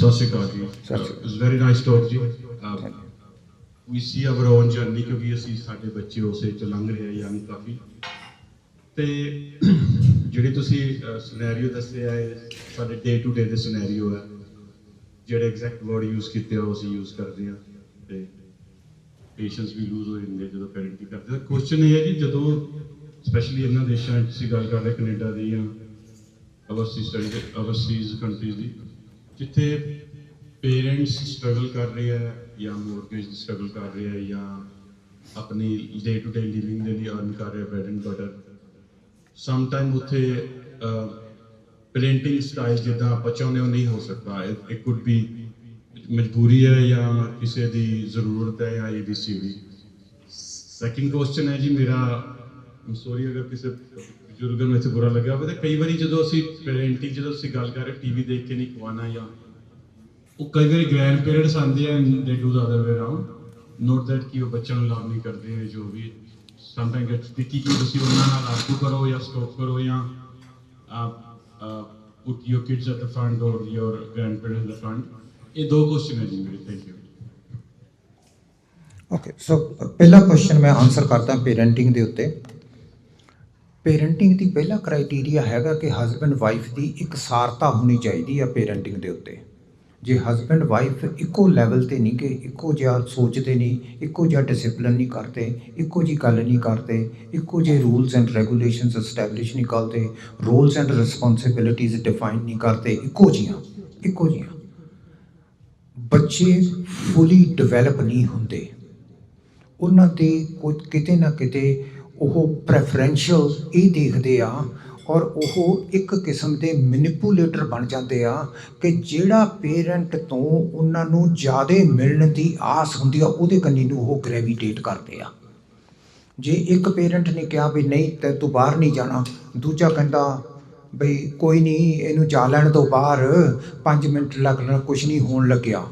ਸਤਿ ਸ਼੍ਰੀ ਅਕਾਲ ਜੀ। It's very nice talk ji. We see our own journey ਕਿਉਂਕਿ ਅਸੀਂ ਸਾਡੇ ਬੱਚੇ ਉਸੇ ਚ ਲੰਘ ਰਹੇ ਆ ਯੰਗ ਕਾਫੀ। ਤੇ ਜਿਹੜੀ ਤੁਸੀਂ ਸਿਨੈਰੀਓ ਦੱਸਿਆ ਹੈ ਸਾਡੇ ਡੇ ਟੂ ਡੇ ਦੇ ਸਿਨੈਰੀਓ ਹੈ ਜਿਹੜੇ ਐਗਜ਼ੈਕਟ ਵਰਡ ਯੂਜ਼ ਕੀਤੇ ਆ ਉਹ ਅਸੀਂ ਯੂਜ਼ ਕਰਦੇ ਆ। ਤੇ ਪੇਸ਼ੈਂਸ ਵੀ ਲੂਜ਼ ਹੋ ਜਾਂਦੇ ਜਦੋਂ ਪੈਰੈਂਟਿੰਗ ਕਰਦੇ ਆ। ਕੁਐਸਚਨ ਇਹ ਹੈ ਜੀ ਜਦੋਂ ਸਪੈਸ਼ਲੀ ਇਹਨਾਂ ਦੇਸ਼ਾਂ 'ਚ ਅਸੀਂ ਗੱਲ ਕਰ ਰਹੇ ਕੈਨੇਡਾ ਦੀ ਜਾਂ studies overseas countries ਦੀ ਜਿੱਥੇ ਪੇਰੈਂਟਸ ਸਟਰਗਲ ਕਰ ਰਹੇ ਆ ਜਾਂ ਮੋਰਗੇਜ ਸਟਰਗਲ ਕਰ ਰਹੇ ਆ ਜਾਂ ਆਪਣੀ ਡੇ ਟੂ ਡੇ ਲਿਵਿੰਗ ਦੇ ਲਈ ਅਰਨ ਕਰ ਰਹੇ bread and butter some time ਉੱਥੇ ਪੇਰੈਂਟਿੰਗ ਸਟਾਈਲ ਜਿੱਦਾਂ ਆਪਾਂ ਚਾਹੁੰਦੇ ਹੋ ਨਹੀਂ ਹੋ ਸਕਦਾ। ਇਟ ਕੁਡ ਬੀ ਮਜਬੂਰੀ ਹੈ ਜਾਂ ਕਿਸੇ ਦੀ ਜ਼ਰੂਰਤ ਹੈ ਜਾਂ ਏਬੀਸੀਡੀ ਸੈਕਿੰਡ ਕੁਐਸਚਨ ਹੈ ਜੀ, ਮੇਰਾ ਸੌਰੀ ਅਗਰ ਕਿਸੇ ਬਜ਼ੁਰਗ ਨੂੰ ਇੱਥੇ ਬੁਰਾ ਲੱਗਾ ਹੋਵੇ ਤਾਂ ਕਈ ਵਾਰੀ ਜਦੋਂ ਅਸੀਂ ਪੇਰੈਂਟਿੰਗ ਜਦੋਂ ਅਸੀਂ ਗੱਲ ਕਰ ਰਹੇ ਟੀਵੀ ਦੇਖ ਕੇ ਨਹੀਂ ਖਵਾਉਣਾ ਜਾਂ ਉਹ ਕਈ ਵਾਰੀ ਗ੍ਰੈਂਡ ਪੇਰੈਂਟਸ ਆਉਂਦੇ ਆ they do the other way around note that ਕਿ ਉਹ ਬੱਚਿਆਂ ਨੂੰ ਲਵ ਨਹੀਂ ਕਰਦੇ ਹੈ ਜੋ ਵੀ। ਸਮਟਾਈਮ ਗੈਟਸ ਕਿ ਕੀ ਤੁਸੀਂ ਉਹਨਾਂ ਨਾਲ ਆਰਗੂ ਕਰੋ ਜਾਂ ਸਟਾਪ ਕਰੋ ਜਾਂ put your kids at the front or your grandparents at the front ਇਹ ਦੋ ਕੁਐਸਚਨ ਹੈ ਜੀ ਮੇਰੇ ਥੈਂਕ ਯੂ ਓਕੇ ਸੋ ਪਹਿਲਾ ਕੁਐਸਚਨ ਮੈਂ ਆਨਸਰ ਕਰਦਾ ਪੇਰੈਂਟਿੰਗ ਦੇ ਉੱਤੇ। ਪੇਰੈਂਟਿੰਗ ਦੀ ਪਹਿਲਾ ਕ੍ਰਾਈਟੇਰੀਆ ਹੈਗਾ ਕਿ ਹਸਬੰਡ ਵਾਈਫ ਦੀ ਇੱਕ ਸਾਰਤਾ ਹੋਣੀ ਚਾਹੀਦੀ ਆ ਪੇਰੈਂਟਿੰਗ ਦੇ ਉੱਤੇ। ਜੇ ਹਸਬੰਡ ਵਾਈਫ ਇੱਕੋ ਲੈਵਲ ਤੇ ਨਹੀਂ ਕਿ ਇੱਕੋ ਜਿਹਾ ਸੋਚਦੇ ਨਹੀਂ ਇੱਕੋ ਜਿਹਾ ਡਿਸਪਲਿਨ ਨਹੀਂ ਕਰਦੇ, ਇੱਕੋ ਜੀ ਗੱਲ ਨਹੀਂ ਕਰਦੇ, ਇੱਕੋ ਜਿਹੇ ਰੂਲਸ ਐਂਡ ਰੈਗੂਲੇਸ਼ਨਸ ਐਸਟੈਬਲਿਸ਼ ਨਹੀਂ ਕਰਦੇ ਰੋਲਸ ਐਂਡ ਰਿਸਪੌਂਸਿਬਿਲਿਟੀਜ਼ ਡਿਫਾਈਨ ਨਹੀਂ ਕਰਦੇ, ਇੱਕੋ ਜੀਆਂ ਇੱਕੋ ਜੀਆਂ ਬੱਚੇ ਫੁੱਲੀ ਡਿਵੈਲਪ ਨਹੀਂ ਹੁੰਦੇ। ਉਹਨਾਂ 'ਤੇ ਕੋਈ ਕਿਤੇ ਨਾ ਕਿਤੇ ਉਹ ਪ੍ਰੈਫਰੈਂਸ਼ੀਅਲ ਇਹ ਦੇਖਦੇ ਆ ਔਰ ਉਹ ਇੱਕ ਕਿਸਮ ਦੇ ਮੈਨੀਪੂਲੇਟਰ ਬਣ ਜਾਂਦੇ ਆ ਕਿ ਜਿਹੜਾ ਪੇਰੈਂਟ ਤੋਂ ਉਹਨਾਂ ਨੂੰ ਜ਼ਿਆਦਾ ਮਿਲਣ ਦੀ ਆਸ ਹੁੰਦੀ ਆ, ਉਹਦੇ ਕੰਨੀ ਨੂੰ ਉਹ ਗ੍ਰੈਵਿਟੇਟ ਕਰਦੇ ਆ। ਜੇ ਇੱਕ ਪੇਰੈਂਟ ਨੇ ਕਿਹਾ ਵੀ ਨਹੀਂ, ਤੇ ਤੂੰ ਬਾਹਰ ਨਹੀਂ ਜਾਣਾ, ਦੂਜਾ ਕਹਿੰਦਾ ਬਈ ਕੋਈ ਨਹੀਂ, ਇਹਨੂੰ ਜਾ ਲੈਣ ਤੋਂ ਬਾਹਰ 5 ਮਿੰਟ ਲੱਗਣਾ ਕੁਝ ਨਹੀਂ ਹੋਣ ਲੱਗਿਆ।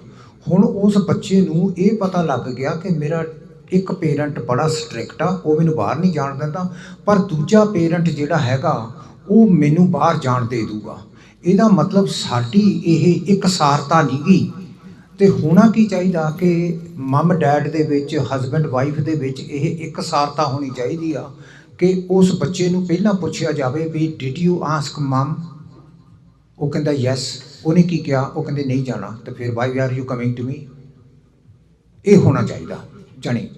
ਹੁਣ ਉਸ ਬੱਚੇ ਨੂੰ ਇਹ ਪਤਾ ਲੱਗ ਗਿਆ ਕਿ ਮੇਰਾ ਇੱਕ ਪੇਰੈਂਟ ਬੜਾ ਸਟ੍ਰਿਕਟ ਆ, ਉਹ ਮੈਨੂੰ ਬਾਹਰ ਨਹੀਂ ਜਾਣ ਦਿੰਦਾ, ਪਰ ਦੂਜਾ ਪੇਰੈਂਟ ਜਿਹੜਾ ਹੈਗਾ, ਉਹ ਮੈਨੂੰ ਬਾਹਰ ਜਾਣ ਦੇ ਦੂਗਾ। ਇਹਦਾ ਮਤਲਬ ਸਾਡੀ ਇਹ ਇੱਕ ਸਾਰਤਾ ਨਹੀਂ ਗਈ ਤੇ ਹੋਣਾ ਕੀ ਚਾਹੀਦਾ ਕਿ ਮਮ ਡੈਡ ਦੇ ਵਿੱਚ, ਹਸਬੰਡ ਵਾਈਫ ਦੇ ਵਿੱਚ ਇਹ ਇੱਕ ਸਾਰਤਾ ਹੋਣੀ ਚਾਹੀਦੀ ਆ ਕਿ ਉਸ ਬੱਚੇ ਨੂੰ ਪਹਿਲਾਂ ਪੁੱਛਿਆ ਜਾਵੇ ਵੀ ਡਿਡ ਯੂ ਆਸਕ ਮਮ ਉਹ ਕਹਿੰਦਾ ਯੈਸ ਉਹਨੇ ਕੀ ਕਿਹਾ? ਉਹ ਕਹਿੰਦੇ, ਨਹੀਂ ਜਾਣਾ। ਤੇ ਫਿਰ why are you coming to me ਇਹ ਹੋਣਾ ਚਾਹੀਦਾ, ਜਾਣੀ।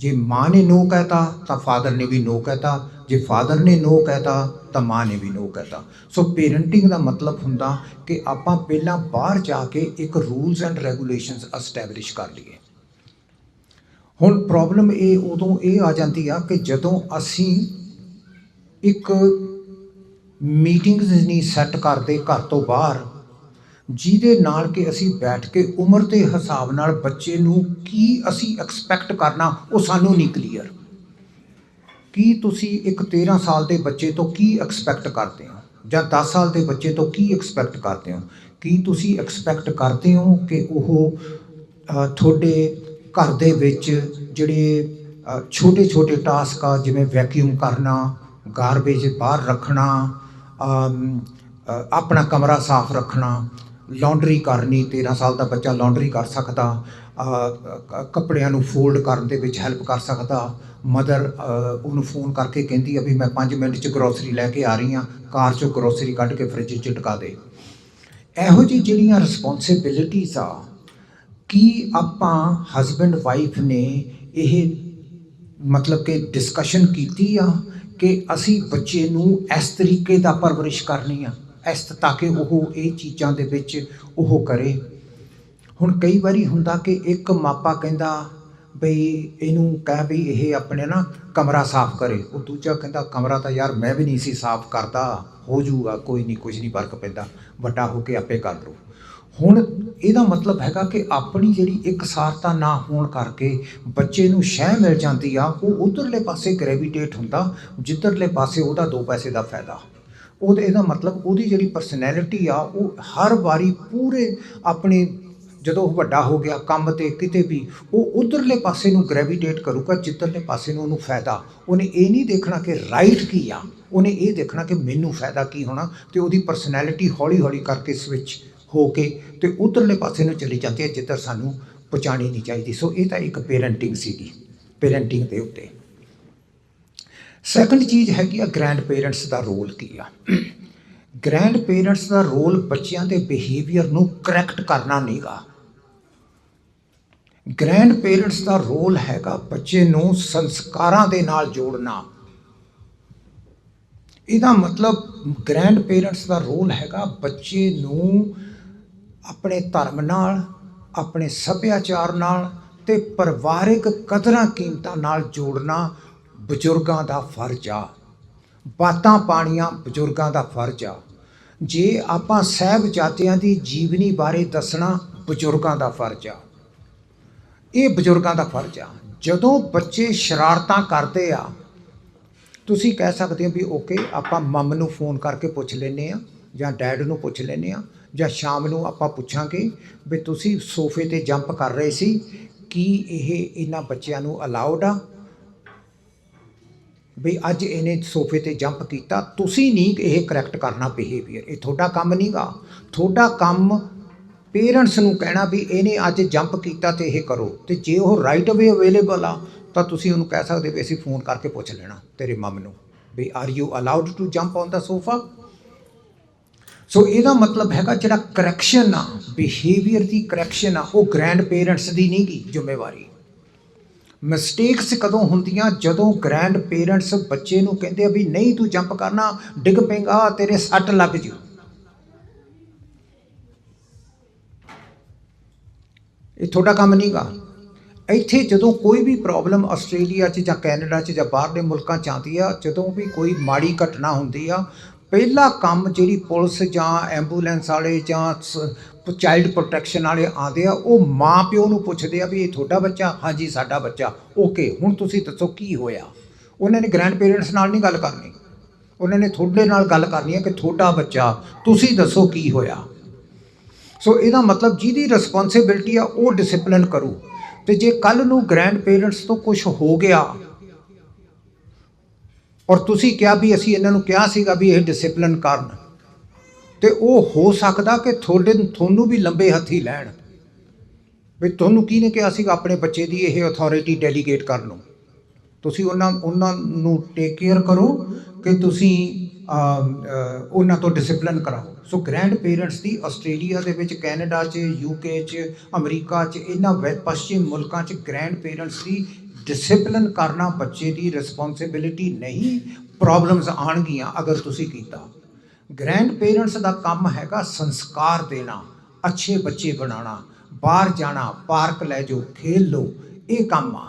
ਜੇ ਮਾਂ ਨੇ ਨੋ ਕਹਤਾ, ਤਾਂ ਫਾਦਰ ਨੇ ਵੀ ਨੋ ਕਹਤਾ। ਜੇ ਫਾਦਰ ਨੇ ਨੋ ਕਹਤਾ, ਤਾਂ ਮਾਂ ਨੇ ਵੀ ਨੋ ਕਹਤਾ। ਸੋ ਪੇਰੈਂਟਿੰਗ ਦਾ ਮਤਲਬ ਹੁੰਦਾ ਕਿ ਆਪਾਂ ਪਹਿਲਾਂ ਬਾਹਰ ਜਾ ਕੇ ਇੱਕ ਰੂਲਸ ਐਂਡ ਰੈਗੂਲੇਸ਼ਨਸ ਐਸਟੈਬਲਿਸ਼ ਕਰ ਲਈਏ। ਹੁਣ ਪ੍ਰੋਬਲਮ ਇਹ ਉਦੋਂ ਇਹ ਆ ਜਾਂਦੀ ਆ ਕਿ ਜਦੋਂ ਅਸੀਂ ਇੱਕ ਮੀਟਿੰਗਸ ਨਹੀਂ ਸੈੱਟ ਕਰਦੇ ਘਰ ਤੋਂ ਬਾਹਰ ਜਿਹਦੇ ਨਾਲ ਕਿ ਅਸੀਂ ਬੈਠ ਕੇ ਉਮਰ ਦੇ ਹਿਸਾਬ ਨਾਲ ਬੱਚੇ ਨੂੰ ਕੀ ਅਸੀਂ ਐਕਸਪੈਕਟ ਕਰਨਾ, ਉਹ ਸਾਨੂੰ ਨਹੀਂ ਕਲੀਅਰ ਕੀ ਤੁਸੀਂ ਇੱਕ 13 ਸਾਲ ਦੇ ਬੱਚੇ ਤੋਂ ਕੀ ਐਕਸਪੈਕਟ ਕਰਦੇ ਹੋ? ਜਾਂ 10 ਸਾਲ ਦੇ ਬੱਚੇ ਤੋਂ ਕੀ ਐਕਸਪੈਕਟ ਕਰਦੇ ਹੋ? ਕੀ ਤੁਸੀਂ ਐਕਸਪੈਕਟ ਕਰਦੇ ਹੋ ਕਿ ਉਹ ਤੁਹਾਡੇ ਘਰ ਦੇ ਵਿੱਚ ਜਿਹੜੇ ਛੋਟੇ ਛੋਟੇ ਟਾਸਕ ਆ, ਜਿਵੇਂ ਵੈਕਿਊਮ ਕਰਨਾ ਗਾਰਬੇਜ ਬਾਹਰ ਰੱਖਣਾ ਆਪਣਾ ਕਮਰਾ ਸਾਫ਼ ਰੱਖਣਾ ਲਾਂਡਰੀ ਕਰਨੀ 13 ਸਾਲ ਦਾ ਬੱਚਾ ਲਾਂਡਰੀ ਕਰ ਸਕਦਾ ਕੱਪੜਿਆਂ ਨੂੰ ਫੋਲਡ ਕਰਨ ਦੇ ਵਿੱਚ ਹੈਲਪ ਕਰ ਸਕਦਾ। ਮਦਰ ਉਹਨੂੰ ਫੋਨ ਕਰਕੇ ਕਹਿੰਦੀ ਆ ਵੀ ਮੈਂ 5 ਮਿੰਟ 'ਚ ਗਰੋਸਰੀ ਲੈ ਕੇ ਆ ਰਹੀ ਹਾਂ, ਕਾਰ 'ਚੋਂ ਗਰੋਸਰੀ ਕੱਢ ਕੇ ਫ੍ਰਿਜ 'ਚ ਟਿਕਾ ਦੇ। ਇਹੋ ਜਿਹੀ ਜਿਹੜੀਆਂ ਰਿਸਪੌਂਸਿਬਿਲਿਟੀਜ਼ ਆ, ਕੀ ਆਪਾਂ ਹਸਬੰਡ ਵਾਈਫ ਨੇ ਇਹ ਮਤਲਬ ਕਿ ਡਿਸਕਸ਼ਨ ਕੀਤੀ ਆ ਕਿ ਅਸੀਂ ਬੱਚੇ ਨੂੰ ਇਸ ਤਰੀਕੇ ਦਾ ਪਰਵਰਿਸ਼ ਕਰਨੀ ਆ? ਇਸ ਤਾਂ ਕਿ ਉਹ ਇਹ ਚੀਜ਼ਾਂ ਦੇ ਵਿੱਚ ਉਹ ਕਰੇ। ਹੁਣ ਕਈ ਵਾਰੀ ਹੁੰਦਾ ਕਿ ਇੱਕ ਮਾਪਾ ਕਹਿੰਦਾ ਬਈ ਇਹਨੂੰ ਕਹਿ ਵੀ ਇਹ ਆਪਣੇ ਨਾ ਕਮਰਾ ਸਾਫ਼ ਕਰੇ। ਉਹ ਦੂਜਾ ਕਹਿੰਦਾ ਕਮਰਾ ਤਾਂ ਯਾਰ ਮੈਂ ਵੀ ਨਹੀਂ ਸੀ ਸਾਫ਼ ਕਰਦਾ, ਹੋ ਜਾਊਗਾ, ਕੋਈ ਨਹੀਂ ਕੁਝ ਨਹੀਂ ਫ਼ਰਕ ਪੈਂਦਾ, ਵੱਡਾ ਹੋ ਕੇ ਆਪੇ ਕਰ ਲਓ ਹੁਣ ਇਹਦਾ ਮਤਲਬ ਹੈਗਾ ਕਿ ਆਪਣੀ ਜਿਹੜੀ ਇਕਸਾਰਤਾ ਨਾ ਹੋਣ ਕਰਕੇ ਬੱਚੇ ਨੂੰ ਸ਼ਹਿ ਮਿਲ ਜਾਂਦੀ ਆ, ਉਹ ਉਧਰਲੇ ਪਾਸੇ ਗ੍ਰੈਵਿਟੇਟ ਹੁੰਦਾ, ਜਿੱਧਰਲੇ ਪਾਸੇ ਉਹਦਾ ਦੋ ਪੈਸੇ ਦਾ ਫਾਇਦਾ। ਉਹਦੇ ਇਹਦਾ ਮਤਲਬ ਉਹਦੀ ਜਿਹੜੀ ਪਰਸਨੈਲਿਟੀ ਆ, ਉਹ ਹਰ ਵਾਰੀ ਪੂਰੇ ਆਪਣੇ ਜਦੋਂ ਉਹ ਵੱਡਾ ਹੋ ਗਿਆ ਕੰਮ ਤੇ ਕਿਤੇ ਵੀ, ਉਹ ਉਧਰਲੇ ਪਾਸੇ ਨੂੰ ਗ੍ਰੈਵਿਟੇਟ ਕਰੂਗਾ, ਜਿੱਧਰਲੇ ਪਾਸੇ ਨੂੰ ਉਹਨੂੰ ਫਾਇਦਾ। ਉਹਨੇ ਇਹ ਨਹੀਂ ਦੇਖਣਾ ਕਿ ਰਾਈਟ ਕੀ ਆ, ਉਹਨੇ ਇਹ ਦੇਖਣਾ ਕਿ ਮੈਨੂੰ ਫਾਇਦਾ ਕੀ ਹੋਣਾ ਤੇ ਉਹਦੀ ਪਰਸਨੈਲਿਟੀ ਹੌਲੀ ਹੌਲੀ ਕਰਕੇ ਸਵਿਚ ਹੋ ਕੇ ਤੇ ਉਧਰਲੇ ਪਾਸੇ ਨੂੰ ਚਲੀ ਜਾਂਦੀ ਹੈ, ਜਿੱਧਰ ਸਾਨੂੰ ਪਹੁੰਚਾਣੀ ਨਹੀਂ ਚਾਹੀਦੀ। ਸੋ ਇਹ ਤਾਂ ਇੱਕ ਪੇਰੈਂਟਿੰਗ ਸੀਗੀ ਪੇਰੈਂਟਿੰਗ ਦੇ ਉੱਤੇ। ਸੈਕੰਡ ਚੀਜ਼ ਹੈਗੀ ਆ ਗ੍ਰੈਂਡ ਪੇਰੈਂਟਸ ਦਾ ਰੋਲ ਕੀ ਆ? ਗ੍ਰੈਂਡ ਪੇਰੈਂਟਸ ਦਾ ਰੋਲ ਬੱਚਿਆਂ ਦੇ ਬਿਹੇਵੀਅਰ ਨੂੰ ਕਰੈਕਟ ਕਰਨਾ ਨਹੀਂਗਾ ਗ੍ਰੈਂਡ ਪੇਰੈਂਟਸ ਦਾ ਰੋਲ ਹੈਗਾ ਬੱਚੇ ਨੂੰ ਸੰਸਕਾਰਾਂ ਦੇ ਨਾਲ ਜੋੜਨਾ। ਇਹਦਾ ਮਤਲਬ ਗ੍ਰੈਂਡ ਪੇਰੈਂਟਸ ਦਾ ਰੋਲ ਹੈਗਾ ਬੱਚੇ ਨੂੰ ਆਪਣੇ ਧਰਮ ਨਾਲ, ਆਪਣੇ ਸੱਭਿਆਚਾਰ ਨਾਲ ਤੇ ਪਰਿਵਾਰਿਕ ਕਦਰਾਂ ਕੀਮਤਾਂ ਨਾਲ ਜੋੜਨਾ ਬਜ਼ੁਰਗਾਂ ਦਾ ਫਰਜ਼ ਆ। ਬਾਤਾਂ ਪਾਣੀਆਂ ਬਜ਼ੁਰਗਾਂ ਦਾ ਫਰਜ਼ ਆ। ਜੇ ਆਪਾਂ ਸਹਿਬਜ਼ਾਦਿਆਂ ਦੀ ਜੀਵਨੀ ਬਾਰੇ ਦੱਸਣਾ ਬਜ਼ੁਰਗਾਂ ਦਾ ਫਰਜ਼ ਆ। ਇਹ ਬਜ਼ੁਰਗਾਂ ਦਾ ਫਰਜ਼ ਆ। ਜਦੋਂ ਬੱਚੇ ਸ਼ਰਾਰਤਾਂ ਕਰਦੇ ਆ, ਤੁਸੀਂ ਕਹਿ ਸਕਦੇ ਹੋ ਵੀ ਓਕੇ, ਆਪਾਂ ਮੰਮ ਨੂੰ ਫੋਨ ਕਰਕੇ ਪੁੱਛ ਲੈਨੇ ਆ ਜਾਂ ਡੈਡ ਨੂੰ ਪੁੱਛ ਲੈਨੇ ਆ ਜਾਂ ਸ਼ਾਮ ਨੂੰ ਆਪਾਂ ਪੁੱਛਾਂਗੇ ਵੀ ਤੁਸੀਂ ਸੋਫੇ ਤੇ ਜੰਪ ਕਰ ਰਹੇ ਸੀ, ਕੀ ਇਹ ਇਹਨਾਂ ਬੱਚਿਆਂ ਨੂੰ ਅਲਾਉਡ ਆ? ਵੀ ਅੱਜ ਇਹਨੇ ਸੋਫੇ ਤੇ ਜੰਪ ਕੀਤਾ, ਤੁਸੀਂ ਨਹੀਂ ਇਹ ਕਰੈਕਟ ਕਰਨਾ ਬਿਹੇਵੀਅਰ ਇਹ ਤੁਹਾਡਾ ਕੰਮ ਨਹੀਂਗਾ। ਤੁਹਾਡਾ ਕੰਮ ਪੇਰੈਂਟਸ ਨੂੰ ਕਹਿਣਾ ਵੀ ਇਹਨੇ ਅੱਜ ਜੰਪ ਕੀਤਾ ਤੇ ਇਹ ਕਰੋ। ਤੇ ਜੇ ਉਹ ਰਾਈਟ ਅਵੇ ਅਵੇਲੇਬਲ ਆ, ਤਾਂ ਤੁਸੀਂ ਉਹਨੂੰ ਕਹਿ ਸਕਦੇ ਵੀ ਅਸੀਂ ਫੋਨ ਕਰਕੇ ਪੁੱਛ ਲੈਣਾ ਤੇਰੇ ਮਮ ਨੂੰ ਵੀ are you allowed to jump on the sofa so ਇਹਦਾ ਮਤਲਬ ਹੈਗਾ ਜਿਹੜਾ ਕਰੈਕਸ਼ਨ ਆ ਬਿਹੇਵੀਅਰ ਦੀ ਕਰੈਕਸ਼ਨ ਆ, ਉਹ ਗ੍ਰੈਂਡ ਪੇਰੈਂਟਸ ਦੀ ਨਹੀਂਗੀ, ਜ਼ਿੰਮੇਵਾਰੀ। ਮਿਸਟੇਕਸ ਕਦੋਂ ਹੁੰਦੀਆਂ? ਜਦੋਂ ਗ੍ਰੈਂਡ ਪੇਰੈਂਟਸ ਬੱਚੇ ਨੂੰ ਕਹਿੰਦੇ ਆ ਵੀ ਨਹੀਂ ਤੂੰ ਜੰਪ ਕਰਨਾ, ਡਿੱਗ ਪਏਗਾ, ਤੇਰੇ ਸੱਟ ਲੱਗ ਜੂ। ਇਹ ਤੁਹਾਡਾ ਕੰਮ ਨਹੀਂਗਾ। ਇੱਥੇ ਜਦੋਂ ਕੋਈ ਵੀ ਪ੍ਰੋਬਲਮ ਆਸਟ੍ਰੇਲੀਆ 'ਚ ਜਾਂ ਕੈਨੇਡਾ 'ਚ ਜਾਂ ਬਾਹਰਲੇ ਮੁਲਕਾਂ 'ਚ ਆਉਂਦੀ ਆ, ਜਦੋਂ ਵੀ ਕੋਈ ਮਾੜੀ ਘਟਨਾ ਹੁੰਦੀ ਆ, ਪਹਿਲਾ ਕੰਮ ਜਿਹੜੀ ਪੁਲਿਸ ਜਾਂ ਐਂਬੂਲੈਂਸ ਵਾਲੇ ਜਾਂ ਚਾਈਲਡ ਪ੍ਰੋਟੈਕਸ਼ਨ ਵਾਲੇ ਆਉਂਦੇ ਆ, ਉਹ ਮਾਂ ਪਿਓ ਨੂੰ ਪੁੱਛਦੇ ਆ ਵੀ ਇਹ ਤੁਹਾਡਾ ਬੱਚਾ? ਹਾਂਜੀ, ਸਾਡਾ ਬੱਚਾ। ਓਕੇ ਹੁਣ ਤੁਸੀਂ ਦੱਸੋ ਕੀ ਹੋਇਆ? ਉਹਨਾਂ ਨੇ ਗ੍ਰੈਂਡ ਪੇਰੈਂਟਸ ਨਾਲ ਨਹੀਂ ਗੱਲ ਕਰਨੀ। ਉਹਨਾਂ ਨੇ ਤੁਹਾਡੇ ਨਾਲ ਗੱਲ ਕਰਨੀ ਹੈ ਕਿ ਤੁਹਾਡਾ ਬੱਚਾ, ਤੁਸੀਂ ਦੱਸੋ ਕੀ ਹੋਇਆ? ਸੋ ਇਹਦਾ ਮਤਲਬ ਜਿਹਦੀ ਰਿਸਪੌਂਸਿਬਿਲਟੀ ਆ, ਉਹ ਡਿਸਪਲਿਨ ਕਰੂ। ਤੇ ਜੇ ਕੱਲ ਨੂੰ ਗ੍ਰੈਂਡ ਪੇਰੈਂਟਸ ਤੋਂ ਕੁਝ ਹੋ ਗਿਆ, ਔਰ ਤੁਸੀਂ ਕਿਹਾ ਵੀ ਅਸੀਂ ਇਹਨਾਂ ਨੂੰ ਕਿਹਾ ਸੀਗਾ ਵੀ ਇਹ ਡਿਸਪਲਿਨ ਕਰਨ ਤੇ ਉਹ ਹੋ ਸਕਦਾ ਕਿ ਤੁਹਾਡੇ ਤੁਹਾਨੂੰ ਵੀ ਲੰਬੇ ਹੱਥੀ ਲੈਣ। ਵੀ ਤੁਹਾਨੂੰ ਕੀ ਨੇ ਕਿਹਾ ਸੀਗਾ ਆਪਣੇ ਬੱਚੇ ਦੀ ਇਹ ਅਥਾਰਟੀ ਡੈਲੀਗੇਟ ਕਰ ਨੂੰ ਤੁਸੀਂ ਉਹਨਾਂ ਉਹਨਾਂ ਨੂੰ ਟੇਕ ਕੇਅਰ ਕਰੋ ਕਿ ਤੁਸੀਂ ਉਹਨਾਂ ਤੋਂ ਡਿਸਪਲਿਨ ਕਰਾਓ। ਸੋ ਗ੍ਰੈਂਡ ਪੇਰੈਂਟਸ ਦੀ ਆਸਟ੍ਰੇਲੀਆ ਦੇ ਵਿੱਚ, ਕੈਨੇਡਾ 'ਚ ਯੂਕੇ 'ਚ, ਅਮਰੀਕਾ 'ਚ, ਇਹਨਾਂ ਵੈ ਪੱਛਮੀ ਮੁਲਕਾਂ 'ਚ ਗ੍ਰੈਂਡ ਪੇਰੈਂਟਸ ਦੀ ਡਿਸਪਲਿਨ ਕਰਨਾ ਬੱਚੇ ਦੀ ਰਿਸਪੌਂਸਿਬਿਲਿਟੀ ਨਹੀਂ ਪ੍ਰੋਬਲਮਸ ਆਣਗੀਆਂ ਅਗਰ ਤੁਸੀਂ ਕੀਤਾ। ਗ੍ਰੈਂਡ ਪੇਰੈਂਟਸ ਦਾ ਕੰਮ ਹੈਗਾ ਸੰਸਕਾਰ ਦੇਣਾ, ਅੱਛੇ ਬੱਚੇ ਬਣਾਉਣਾ, ਬਾਹਰ ਜਾਣਾ, ਪਾਰਕ ਲੈ ਜਾਓ, ਖੇਲ ਲਓ, ਇਹ ਕੰਮ ਆ।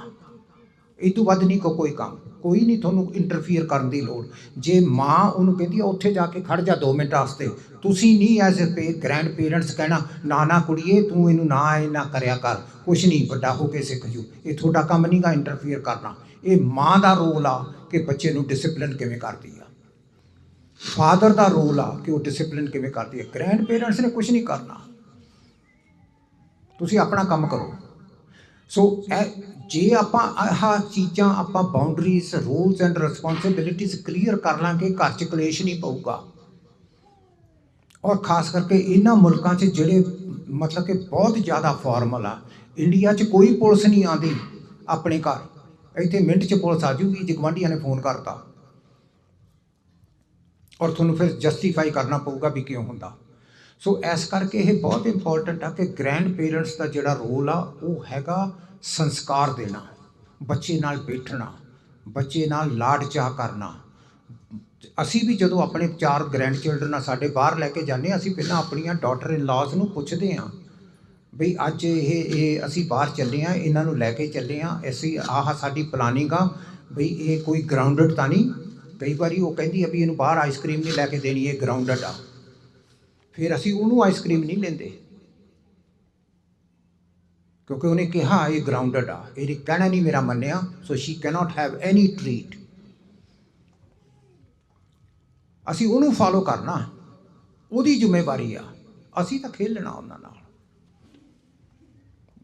ਇਹ ਤੋਂ ਵੱਧ ਨਹੀਂ ਕੋ ਕੋਈ ਕੰਮ। ਕੋਈ ਨਹੀਂ ਤੁਹਾਨੂੰ ਇੰਟਰਫੀਅਰ ਕਰਨ ਦੀ ਲੋੜ। ਜੇ ਮਾਂ ਉਹਨੂੰ ਕਹਿੰਦੀ ਆ, ਉੱਥੇ ਜਾ ਕੇ ਖੜ ਜਾ 2 ਮਿੰਟ ਵਾਸਤੇ। ਤੁਸੀਂ ਨਹੀਂ ਐਜ਼ ਅ ਪੇ ਗ੍ਰੈਂਡ ਪੇਰੈਂਟਸ ਕਹਿਣਾ, ਨਾ ਨਾ ਕੁੜੀਏ, ਤੂੰ ਇਹਨੂੰ ਨਾ ਇਹ ਨਾ ਕਰਿਆ ਕਰ। ਕੁਛ ਨਹੀਂ, ਵੱਡਾ ਹੋ ਕੇ ਸਿੱਖ ਜੂ। ਇਹ ਤੁਹਾਡਾ ਕੰਮ ਨਹੀਂਗਾ ਇੰਟਰਫੀਅਰ ਕਰਨਾ। ਇਹ ਮਾਂ ਦਾ ਰੋਲ ਆ ਕਿ ਬੱਚੇ ਨੂੰ ਡਿਸਪਲਿਨ ਕਿਵੇਂ ਕਰਦੀ ਹੈ ਫਾਦਰ ਦਾ ਰੋਲ ਆ ਕਿ ਉਹ ਡਿਸਪਲਿਨ ਕਿਵੇਂ ਕਰਦੀ ਹੈ। ਗ੍ਰੈਂਡ ਪੇਰੈਂਟਸ ਨੇ ਕੁਝ ਨਹੀਂ ਕਰਨਾ। ਤੁਸੀਂ ਆਪਣਾ ਕੰਮ ਕਰੋ। ਸੋ ਇਹ ਜੇ ਆਪਾਂ ਆਹ ਚੀਜ਼ਾਂ, ਆਪਾਂ boundaries rules and responsibilities clear ਕਰ ਲਾਂਗੇ, ਘਰ 'ਚ ਕਲੇਸ਼ ਨਹੀਂ ਪਊਗਾ। ਔਰ ਖਾਸ ਕਰਕੇ ਇਹਨਾਂ ਮੁਲਕਾਂ 'ਚ ਜਿਹੜੇ ਮਤਲਬ ਕਿ ਬਹੁਤ ਜ਼ਿਆਦਾ ਫਾਰਮਲ ਆ ਇੰਡੀਆ 'ਚ ਕੋਈ ਪੁਲਿਸ ਨਹੀਂ ਆਉਂਦੀ ਆਪਣੇ ਘਰ। ਇੱਥੇ ਮਿੰਟ 'ਚ ਪੁਲਿਸ ਆ ਜੂਗੀ, ਜੇ ਗਵਾਂਢੀਆਂ ਨੇ ਫੋਨ ਕਰਤਾ। ਔਰ ਤੁਹਾਨੂੰ ਫਿਰ ਜਸਟੀਫਾਈ ਕਰਨਾ ਪਊਗਾ ਵੀ ਕਿਉਂ ਹੁੰਦਾ। ਸੋ ਇਸ ਕਰਕੇ ਇਹ ਬਹੁਤ ਇੰਪੋਰਟੈਂਟ ਆ ਕਿ ਗ੍ਰੈਂਡ ਪੇਰੈਂਟਸ ਦਾ ਜਿਹੜਾ ਰੋਲ ਆ, ਉਹ ਹੈਗਾ ਸੰਸਕਾਰ ਦੇਣਾ, ਬੱਚੇ ਨਾਲ ਬੈਠਣਾ, ਬੱਚੇ ਨਾਲ ਲਾਡ ਚਾਹ ਕਰਨਾ। ਅਸੀਂ ਵੀ ਜਦੋਂ ਆਪਣੇ ਚਾਰ ਗ੍ਰੈਂਡ ਚਿਲਡਰਨ ਆ, ਸਾਡੇ ਬਾਹਰ ਲੈ ਕੇ ਜਾਂਦੇ ਹਾਂ ਅਸੀਂ ਪਹਿਲਾਂ ਆਪਣੀਆਂ ਡਾਟਰ ਇਨ ਲਾਜ਼ ਨੂੰ ਪੁੱਛਦੇ ਹਾਂ ਬਈ ਅੱਜ ਇਹ ਇਹ ਅਸੀਂ ਬਾਹਰ ਚੱਲੇ ਆ, ਇਹਨਾਂ ਨੂੰ ਲੈ ਕੇ ਚੱਲੇ ਆ, ਅਸੀਂ ਆਹ ਸਾਡੀ ਪਲਾਨਿੰਗ ਆ ਬਈ ਇਹ ਕੋਈ ਗਰਾਊਂਡਡ ਤਾਂ ਨਹੀਂ ਕਈ ਵਾਰੀ ਉਹ ਕਹਿੰਦੀ ਆ ਵੀ ਇਹਨੂੰ ਬਾਹਰ ਆਈਸਕ੍ਰੀਮ ਨਹੀਂ ਲੈ ਕੇ ਦੇਣੀ, ਇਹ ਗਰਾਊਂਡਡ ਆ। ਫਿਰ ਅਸੀਂ ਉਹਨੂੰ ਆਈਸਕ੍ਰੀਮ ਨਹੀਂ ਲੈਂਦੇ। ਕਿਉਂਕਿ ਉਹਨੇ ਕਿਹਾ ਇਹ ਗਰਾਊਂਡਡ ਆ। ਇਹ ਕਹਿਣਾ ਨਹੀਂ ਮੇਰਾ ਮੰਨਿਆ so she cannot have any treat ਅਸੀਂ ਉਹਨੂੰ ਫਾਲੋ ਕਰਨਾ। ਉਹਦੀ ਜ਼ਿੰਮੇਵਾਰੀ ਆ। ਅਸੀਂ ਤਾਂ ਖੇਲਣਾ ਉਹਨਾਂ ਨਾਲ।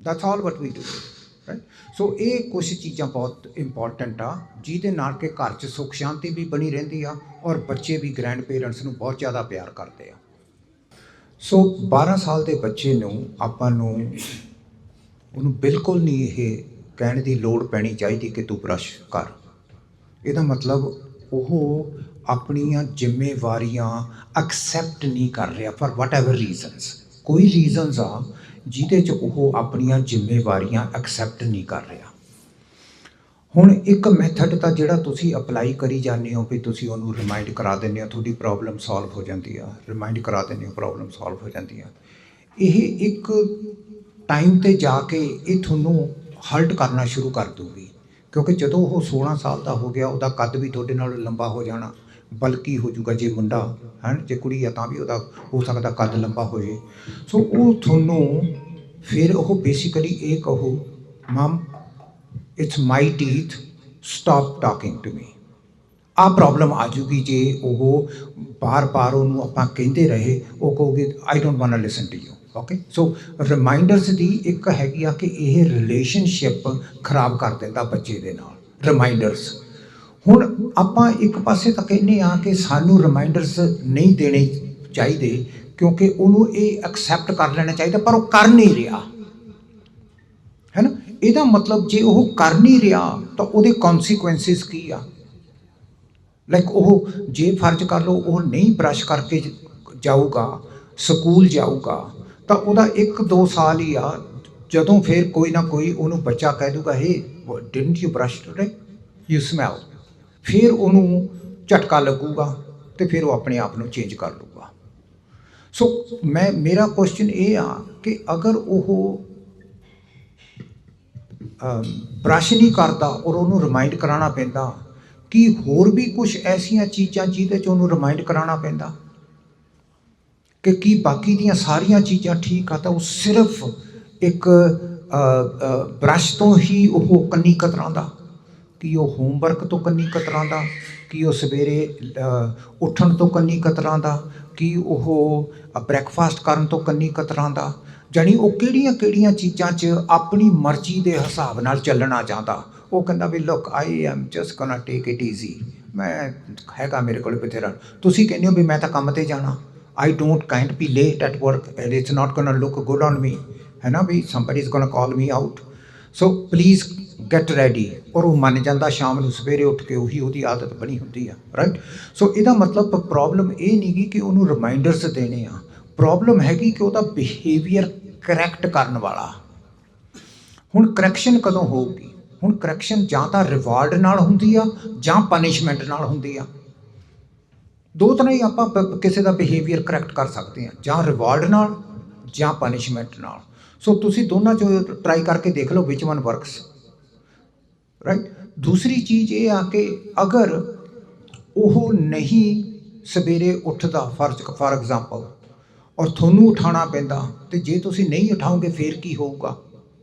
That's all what we do right so ਇਹ ਕੁਝ ਚੀਜ਼ਾਂ ਬਹੁਤ ਇੰਪੋਰਟੈਂਟ ਆ, ਜਿਹਦੇ ਨਾਲ ਕਿ ਘਰ 'ਚ ਸੁੱਖ ਸ਼ਾਂਤੀ ਵੀ ਬਣੀ ਰਹਿੰਦੀ ਆ ਔਰ ਬੱਚੇ ਵੀ ਗ੍ਰੈਂਡ ਪੇਰੈਂਟਸ ਨੂੰ ਬਹੁਤ ਜ਼ਿਆਦਾ ਪਿਆਰ ਕਰਦੇ ਆ। ਸੋ 12 ਸਾਲ ਦੇ ਬੱਚੇ ਨੂੰ ਆਪਾਂ ਨੂੰ, ਉਹਨੂੰ ਬਿਲਕੁਲ ਨਹੀਂ ਇਹ ਕਹਿਣ ਦੀ ਲੋੜ ਪੈਣੀ ਚਾਹੀਦੀ ਕਿ ਤੂੰ ਬ੍ਰਸ਼ ਕਰ। ਇਹਦਾ ਮਤਲਬ ਉਹ ਆਪਣੀਆਂ ਜ਼ਿੰਮੇਵਾਰੀਆਂ ਐਕਸੈਪਟ ਨਹੀਂ ਕਰ ਰਿਹਾ ਫॉर ਵਟਐਵਰ ਰੀਜ਼ਨਸ ਕੋਈ ਰੀਜ਼ਨਸ ਆ ਜਿਹਦੇ ਚ ਉਹ ਆਪਣੀਆਂ ਜ਼ਿੰਮੇਵਾਰੀਆਂ ਐਕਸੈਪਟ ਨਹੀਂ ਕਰ ਰਿਹਾ। ਹੁਣ ਇੱਕ ਮੈਥਡ ਤਾਂ ਜਿਹੜਾ ਤੁਸੀਂ ਅਪਲਾਈ ਕਰੀ ਜਾਂਦੇ ਹੋ ਵੀ ਤੁਸੀਂ ਉਹਨੂੰ ਰਿਮਾਈਂਡ ਕਰਾ ਦਿੰਦੇ ਹੋ, ਤੁਹਾਡੀ ਪ੍ਰੋਬਲਮ ਸੋਲਵ ਹੋ ਜਾਂਦੀ ਆ ਰਿਮਾਈਂਡ ਕਰਾ ਦਿੰਦੇ ਹੋ ਪ੍ਰੋਬਲਮ ਸੋਲਵ ਹੋ ਜਾਂਦੀ ਆ। ਇਹ ਇੱਕ ਟਾਈਮ ਤੇ ਜਾ ਕੇ ਇਹ ਤੁਹਾਨੂੰ ਹਰਟ ਕਰਨਾ ਸ਼ੁਰੂ ਕਰ ਦੂਗੀ ਕਿਉਂਕਿ ਜਦੋਂ ਉਹ 16 ਸਾਲ ਦਾ ਹੋ ਗਿਆ, ਉਹਦਾ ਕੱਦ ਵੀ ਤੁਹਾਡੇ ਨਾਲੋਂ ਲੰਬਾ ਹੋ ਜਾਣਾ। ਬਲਕਿ ਹੋ ਜਾਊਗਾ ਜੇ ਮੁੰਡਾ, ਹੈ, ਜੇ ਕੁੜੀ ਆ ਤਾਂ ਵੀ ਉਹਦਾ, ਹੋ ਸਕਦਾ ਕੱਦ ਲੰਬਾ ਹੋਏ। ਸੋ ਉਹ ਤੁਹਾਨੂੰ ਫਿਰ ਉਹ ਬੇਸਿਕਲੀ ਇਹ ਕਹੋ mum it's my teeth stop talking to me ਆ ਪ੍ਰੋਬਲਮ ਆ ਜੂਗੀ ਜੇ ਉਹ ਬਾਰ-ਬਾਰ ਉਹਨੂੰ ਆਪਾਂ ਕਹਿੰਦੇ ਰਹੇ, ਉਹ ਕਹੋਗੇ I don't want to listen to you okay so reminders ਦੀ ਇੱਕ ਹੈਗੀ ਆ ਕਿ ਇਹ ਰਿਲੇਸ਼ਨਸ਼ਿਪ ਖਰਾਬ ਕਰ ਦਿੰਦਾ ਬੱਚੇ ਦੇ ਨਾਲ ਰਿਮਾਈਂਡਰਸ ਹੁਣ ਆਪਾਂ ਇੱਕ ਪਾਸੇ ਤਾਂ ਕਹਿੰਦੇ ਆ ਕਿ ਸਾਨੂੰ ਰਿਮਾਈਂਡਰਸ ਨਹੀਂ ਦੇਣੇ ਚਾਹੀਦੇ ਕਿਉਂਕਿ ਉਹਨੂੰ ਇਹ ਐਕਸੈਪਟ ਕਰ ਲੈਣਾ ਚਾਹੀਦਾ, ਪਰ ਉਹ ਕਰ ਨਹੀਂ ਰਿਹਾ। ਹੈ ਨਾ? ਇਹਦਾ ਮਤਲਬ ਜੇ ਉਹ ਕਰ ਨਹੀਂ ਰਿਹਾ ਤਾਂ ਉਹਦੇ ਕਨਸੀਕੁਐਂਸਿਸ ਕੀ ਆ? ਲਾਈਕ ਉਹ ਜੇ ਫਰਜ਼ ਕਰ ਲਓ ਉਹ ਨਹੀਂ ਬ੍ਰਸ਼ ਕਰਕੇ ਜਾਊਗਾ, ਸਕੂਲ ਜਾਊਗਾ, ਤਾਂ ਉਹਦਾ 1-2 ਸਾਲ ਹੀ ਆ, ਜਦੋਂ ਫਿਰ ਕੋਈ ਨਾ ਕੋਈ ਉਹਨੂੰ ਬੱਚਾ ਕਹਿ ਦੂਗਾ, hey didn't you brush today you smell ਫਿਰ ਉਹਨੂੰ ਝਟਕਾ ਲੱਗੂਗਾ ਤੇ ਫਿਰ ਉਹ ਆਪਣੇ ਆਪ ਨੂੰ ਚੇਂਜ ਕਰ ਲੂਗਾ ਸੋ ਮੈਂ, ਮੇਰਾ ਕੁਐਸਚਨ ਇਹ ਆ ਕਿ ਅਗਰ ਉਹ ਬ੍ਰਸ਼ ਨਹੀਂ ਕਰਦਾ ਔਰ ਉਹਨੂੰ ਰਿਮਾਈਂਡ ਕਰਾਉਣਾ ਪੈਂਦਾ, ਕਿ ਹੋਰ ਵੀ ਕੁਝ ਐਸੀਆਂ ਚੀਜ਼ਾਂ ਜਿਹਦੇ 'ਚ ਉਹਨੂੰ ਰਿਮਾਈਂਡ ਕਰਾਉਣਾ ਪੈਂਦਾ? ਕਿ ਕੀ ਬਾਕੀ ਦੀਆਂ ਸਾਰੀਆਂ ਚੀਜ਼ਾਂ ਠੀਕ ਆ ਤਾਂ ਉਹ ਸਿਰਫ ਇੱਕ ਬ੍ਰਸ਼ ਤੋਂ ਹੀ ਉਹ ਕੰਨੀ ਕਤਰਾਉਂਦਾ? ਕਿ ਉਹ ਹੋਮਵਰਕ ਤੋਂ ਕੰਨੀ ਕਤਰਾਂ ਦਾ, ਕਿ ਉਹ ਸਵੇਰੇ ਉੱਠਣ ਤੋਂ ਕੰਨੀ ਕਤਰਾਂ ਦਾ, ਕਿ ਉਹ ਬ੍ਰੈਕਫਾਸਟ ਕਰਨ ਤੋਂ ਕੰਨੀ ਕਤਰਾਂ ਦਾ, ਜਾਣੀ ਉਹ ਕਿਹੜੀਆਂ ਕਿਹੜੀਆਂ ਚੀਜ਼ਾਂ 'ਚ ਆਪਣੀ ਮਰਜ਼ੀ ਦੇ ਹਿਸਾਬ ਨਾਲ ਚੱਲਣਾ ਚਾਹੁੰਦਾ। ਉਹ ਕਹਿੰਦਾ ਵੀ look I am just gonna take it easy ਮੈਂ ਹੈਗਾ ਮੇਰੇ ਕੋਲ ਬਥੇਰਾ। ਤੁਸੀਂ ਕਹਿੰਦੇ ਹੋ ਵੀ ਮੈਂ ਤਾਂ ਕੰਮ ਤੇ ਜਾਣਾ। I don't kind be late at work and it's not gonna look good on me ਹੈ ਨਾ ਵੀ somebody is gonna call me out so please get ready or ਉਹ ਮੰਨ ਜਾਂਦਾ ਸ਼ਾਮ ਨੂੰ ਸਵੇਰੇ ਉੱਠ ਕੇ ਉਹੀ ਉਹਦੀ ਆਦਤ ਬਣੀ ਹੁੰਦੀ ਆ ਰਾਈਟ ਸੋ ਇਹਦਾ ਮਤਲਬ ਪ੍ਰੋਬਲਮ ਇਹ ਨਹੀਂ ਗੀ ਕਿ ਉਹਨੂੰ ਰਿਮਾਈਂਡਰਸ ਦੇਣੇ ਆ। ਪ੍ਰੋਬਲਮ ਹੈਗੀ ਕਿ ਉਹਦਾ ਬਿਹੇਵੀਅਰ ਕਰੈਕਟ ਕਰਨ ਵਾਲਾ। ਹੁਣ ਕਰੈਕਸ਼ਨ ਕਦੋਂ ਹੋਊਗੀ? ਹੁਣ ਕਰੈਕਸ਼ਨ ਜਾਂ ਤਾਂ ਰਿਵਾਰਡ ਨਾਲ ਹੁੰਦੀ ਆ ਜਾਂ ਪਨਿਸ਼ਮੈਂਟ ਨਾਲ ਹੁੰਦੀ ਆ। ਦੋ ਤਰ੍ਹਾਂ ਹੀ ਆਪਾਂ ਪ- ਕਿਸੇ ਦਾ ਬਿਹੇਵੀਅਰ ਕਰੈਕਟ ਕਰ ਸਕਦੇ ਆ, ਜਾਂ ਰਿਵਾਰਡ ਨਾਲ ਜਾਂ ਪਨਿਸ਼ਮੈਂਟ ਨਾਲ। ਸੋ ਤੁਸੀਂ ਦੋਨਾਂ ਚੋਂ ਟਰਾਈ ਕਰਕੇ ਦੇਖ ਲਓ ਵਿਚ ਵਨ ਵਰਕਸ ਰਾਈਟ ਦੂਸਰੀ ਚੀਜ਼ ਇਹ ਆ ਕਿ ਅਗਰ ਉਹ ਨਹੀਂ ਸਵੇਰੇ ਉੱਠਦਾ, ਫਰਜ਼ ਫਾਰ ਐਗਜ਼ਾਮਪਲ, ਔਰ ਤੁਹਾਨੂੰ ਉਠਾਉਣਾ ਪੈਂਦਾ, ਤੇ ਜੇ ਤੁਸੀਂ ਨਹੀਂ ਉਠਾਓਗੇ ਫੇਰ ਕੀ ਹੋਊਗਾ?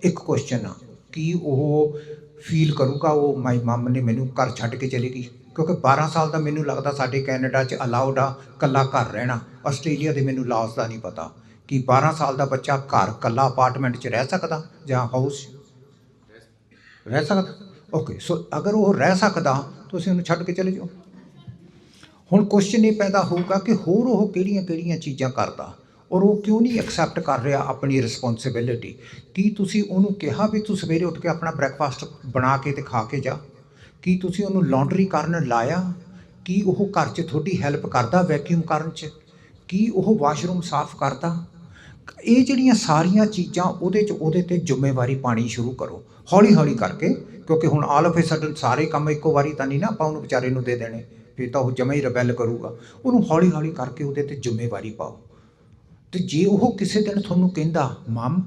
ਇੱਕ ਕੁਐਸਚਨ ਆ, ਕੀ ਉਹ ਫੀਲ ਕਰੂਗਾ, ਉਹ ਮਾਈ ਮਮ ਨੇ ਮੈਨੂੰ ਘਰ ਛੱਡ ਕੇ ਚਲੀ ਗਈ? ਕਿਉਂਕਿ 12 ਸਾਲ ਦਾ ਮੈਨੂੰ ਲੱਗਦਾ ਸਾਡੇ ਕੈਨੇਡਾ 'ਚ ਅਲਾਉਡ ਆ ਕੱਲਾ ਘਰ ਰਹਿਣਾ, ਆਸਟ੍ਰੇਲੀਆ ਦੇ ਮੈਨੂੰ ਲਾਸ ਦਾ ਨਹੀਂ ਪਤਾ। ਕਿ 12 ਸਾਲ ਦਾ ਬੱਚਾ ਘਰ ਕੱਲਾ ਅਪਾਰਟਮੈਂਟ 'ਚ ਰਹਿ ਸਕਦਾ ਜਾਂ ਹਾਊਸ ਰਹਿ ਸਕਦਾ। ਓਕੇ ਸੋ ਅਗਰ ਉਹ ਰਹਿ ਸਕਦਾ ਤੁਸੀਂ ਉਹਨੂੰ ਛੱਡ ਕੇ ਚਲੇ ਜਾਓ। ਹੁਣ ਕੁਐਸਚਨ ਇਹ ਪੈਦਾ ਹੋਊਗਾ ਕਿ ਹੋਰ ਉਹ ਕਿਹੜੀਆਂ-ਕਿਹੜੀਆਂ ਚੀਜ਼ਾਂ ਕਰਦਾ ਔਰ ਉਹ ਕਿਉਂ ਨਹੀਂ ਐਕਸੈਪਟ ਕਰ ਰਿਹਾ ਆਪਣੀ ਰਿਸਪੌਂਸਿਬਿਲਿਟੀ ਕੀ ਤੁਸੀਂ ਉਹਨੂੰ ਕਿਹਾ ਵੀ ਤੂੰ ਸਵੇਰੇ ਉੱਠ ਕੇ ਆਪਣਾ ਬ੍ਰੈਕਫਾਸਟ ਬਣਾ ਕੇ ਤੇ ਖਾ ਕੇ ਜਾ? ਕੀ ਤੁਸੀਂ ਉਹਨੂੰ ਲਾਂਡਰੀ ਕਰਨ ਲਾਇਆ? ਕੀ ਉਹ ਘਰ 'ਚ ਤੁਹਾਡੀ ਹੈਲਪ ਕਰਦਾ ਵੈਕਿਊਮ ਕਰਨ 'ਚ? ਕੀ ਉਹ ਵਾਸ਼ਰੂਮ ਸਾਫ਼ ਕਰਦਾ? ਇਹ ਜਿਹੜੀਆਂ ਸਾਰੀਆਂ ਚੀਜ਼ਾਂ ਉਹਦੇ 'ਚ ਉਹਦੇ ਤੇ ਜ਼ਿੰਮੇਵਾਰੀ ਪਾਣੀ ਸ਼ੁਰੂ ਕਰੋ ਹੌਲੀ ਹੌਲੀ ਕਰਕੇ ਕਿਉਂਕਿ ਹੁਣ ਆਲ ਆਫ ਏ ਸਡਨ ਸਾਰੇ ਕੰਮ ਇੱਕੋ ਵਾਰੀ ਤਾਂ ਨਹੀਂ ਨਾ ਆਪਾਂ ਉਹਨੂੰ ਵਿਚਾਰੇ ਨੂੰ ਦੇ ਦੇਣੇ ਫਿਰ ਤਾਂ ਉਹ ਜਮਾ ਹੀ ਰਬੈਲ ਕਰੂਗਾ। ਉਹਨੂੰ ਹੌਲੀ ਹੌਲੀ ਕਰਕੇ ਉਹਦੇ ਤੇ ਜ਼ਿੰਮੇਵਾਰੀ ਪਾਓ। ਤੇ ਜੇ ਉਹ ਕਿਸੇ ਦਿਨ ਤੁਹਾਨੂੰ ਕਹਿੰਦਾ ਮਮ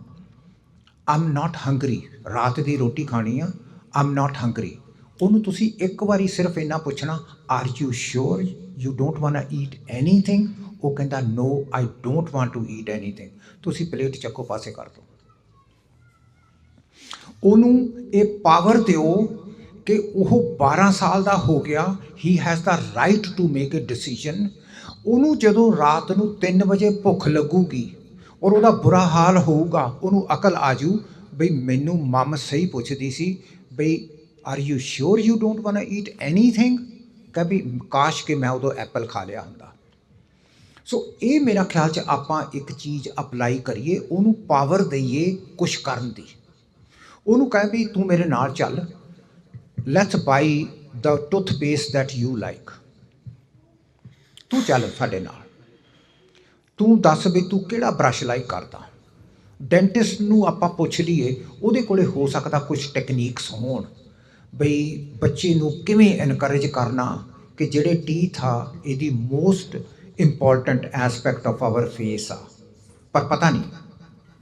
ਆਮ ਨਾਟ ਹੰਗਰੀ ਰਾਤ ਦੀ ਰੋਟੀ ਖਾਣੀ ਆ ਆਮ ਨਾਟ ਹੰਗਰੀ ਉਹਨੂੰ ਤੁਸੀਂ ਇੱਕ ਵਾਰੀ ਸਿਰਫ ਇੰਨਾ ਪੁੱਛਣਾ are you sure you don't want to eat anything ਉਹ ਕਹਿੰਦਾ no I don't want to eat anything ਤੁਸੀਂ ਪਲੇਟ ਚੱਕੋ, ਪਾਸੇ ਕਰ ਦਿਓ। ਉਹਨੂੰ ਇਹ ਪਾਵਰ ਦਿਓ ਕਿ ਉਹ 12 ਸਾਲ ਦਾ ਹੋ ਗਿਆ he has the right to make a decision ਉਹਨੂੰ ਜਦੋਂ ਰਾਤ ਨੂੰ 3 ਵਜੇ ਭੁੱਖ ਲੱਗੂਗੀ ਔਰ ਉਹਦਾ ਬੁਰਾ ਹਾਲ ਹੋਊਗਾ, ਉਹਨੂੰ ਅਕਲ ਆਜੂ, ਬਈ ਮੈਨੂੰ ਮਮ ਸਹੀ ਪੁੱਛਦੀ ਸੀ, ਬਈ are you sure you don't want to eat anything ਕਭੀ ਕਾਸ਼ ਕਿ ਮੈਂ ਉਦੋਂ ਐਪਲ ਖਾ ਲਿਆ ਹੁੰਦਾ। ਸੋ ਇਹ ਮੇਰਾ ਖਿਆਲ ਚ ਆਪਾਂ ਇੱਕ ਚੀਜ਼ ਅਪਲਾਈ ਕਰੀਏ, ਉਹਨੂੰ ਪਾਵਰ ਦਈਏ ਕੁਝ ਕਰਨ ਦੀ। ਉਹਨੂੰ ਕਹੇ ਵੀ ਤੂੰ ਮੇਰੇ ਨਾਲ ਚੱਲ। Let's buy the toothpaste that you like ਤੂੰ ਚੱਲ ਸਾਡੇ ਨਾਲ। ਤੂੰ ਦੱਸ ਵੀ ਤੂੰ ਕਿਹੜਾ ਬ੍ਰਸ਼ ਲਾਈਕ ਕਰਦਾ। ਡੈਂਟਿਸਟ ਨੂੰ ਆਪਾਂ ਪੁੱਛ ਲਈਏ, ਉਹਦੇ ਕੋਲੇ ਹੋ ਸਕਦਾ ਕੁਝ ਟੈਕਨੀਕਸ ਹੋਣ। ਬਈ ਬੱਚੇ ਨੂੰ ਕਿਵੇਂ ਐਨਕਰੇਜ ਕਰਨਾ ਕਿ ਜਿਹੜੇ ਟੀਥ ਆ, ਇਹਦੀ most important aspect of our face ਆ। ਪਰ ਪਤਾ ਨਹੀਂ।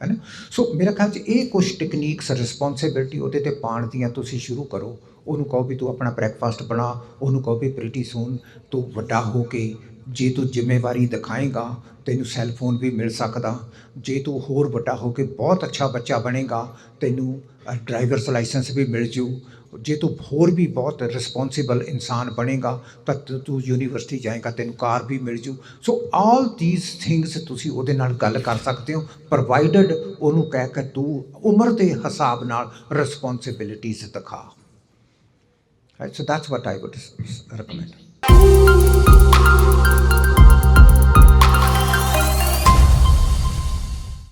ਹੈ ਨਾ? ਸੋ ਮੇਰੇ ਖਿਆਲ ਚ ਇਹ ਕੁਝ ਟੈਕਨੀਕਸ ਰਿਸਪੌਂਸਿਬਿਲਟੀ ਉਹਦੇ ਤੇ ਪਾਉਣ ਦੀਆਂ ਤੁਸੀਂ ਸ਼ੁਰੂ ਕਰੋ। ਉਹਨੂੰ ਕਹੋ ਵੀ ਤੂੰ ਆਪਣਾ ਬ੍ਰੈਕਫਾਸਟ ਬਣਾ, ਉਹਨੂੰ ਕਹੋ ਵੀ ਪ੍ਰੀਟੀ ਸੂਨ ਤੂੰ ਵੱਡਾ ਹੋ ਕੇ ਜੇ ਤੂੰ ਜ਼ਿੰਮੇਵਾਰੀ ਦਿਖਾਏਗਾ, ਤੈਨੂੰ ਸੈੱਲ ਫੋਨ ਵੀ ਮਿਲ ਸਕਦਾ। ਜੇ ਤੂੰ ਹੋਰ ਵੱਡਾ ਹੋ ਕੇ ਬਹੁਤ ਅੱਛਾ ਬੱਚਾ ਬਣੇਗਾ, ਤੈਨੂੰ ਡਰਾਈਵਰਸ ਲਾਇਸੈਂਸ ਵੀ ਮਿਲ ਜੂ। ਜੇ ਤੂੰ ਹੋਰ ਵੀ ਬਹੁਤ ਰਿਸਪੌਂਸਿਬਲ ਇਨਸਾਨ ਬਣੇਗਾ, ਤਾਂ ਤ- ਤੂੰ ਯੂਨੀਵਰਸਿਟੀ ਜਾਏਗਾ, ਤੈਨੂੰ ਕਾਰ ਵੀ ਮਿਲ ਜੂ। ਸੋ ਆਲ ਥੀਸ ਥਿੰਗਸ ਤੁਸੀਂ ਉਹਦੇ ਨਾਲ ਗੱਲ ਕਰ ਸਕਦੇ ਹੋ। ਪ੍ਰੋਵਾਈਡਡ ਉਹਨੂੰ ਕਹਿ ਕੇ ਤੂੰ ਉਮਰ ਦੇ ਹਿਸਾਬ ਨਾਲ ਰਿਸਪੌਂਸਿਬਿਲਿਟੀਜ਼ ਦਿਖਾ। So that's what I would recommend